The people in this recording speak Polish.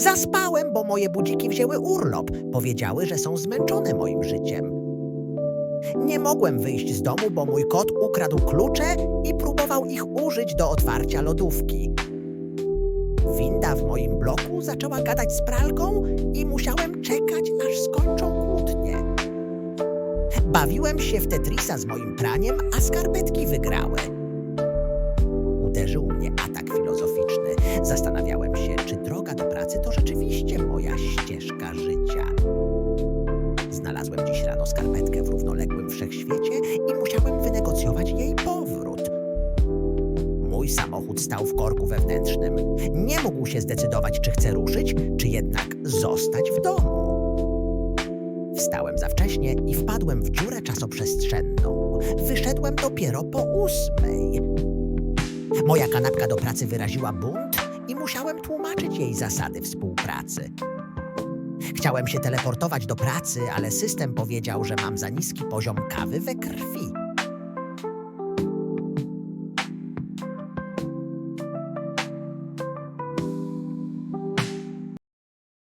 Zaspałem, bo moje budziki wzięły urlop. Powiedziały, że są zmęczone moim życiem. Nie mogłem wyjść z domu, bo mój kot ukradł klucze i próbował ich użyć do otwarcia lodówki. Winda w moim bloku zaczęła gadać z pralką i musiałem czekać, aż skończą kłótnie. Bawiłem się w Tetrisa z moim praniem, a skarpetki wygrały. Uderzył mnie atak filozoficzny. Zastanawiałem się, czy rzeczywiście moja ścieżka życia. Znalazłem dziś rano skarpetkę w równoległym wszechświecie i musiałem wynegocjować jej powrót. Mój samochód stał w korku wewnętrznym. Nie mógł się zdecydować, czy chce ruszyć, czy jednak zostać w domu. Wstałem za wcześnie i wpadłem w dziurę czasoprzestrzenną. Wyszedłem dopiero po ósmej. Moja kanapka do pracy wyraziła bunt i musiałem tłumaczyć jej zasady współpracy. Chciałem się teleportować do pracy, ale system powiedział, że mam za niski poziom kawy we krwi.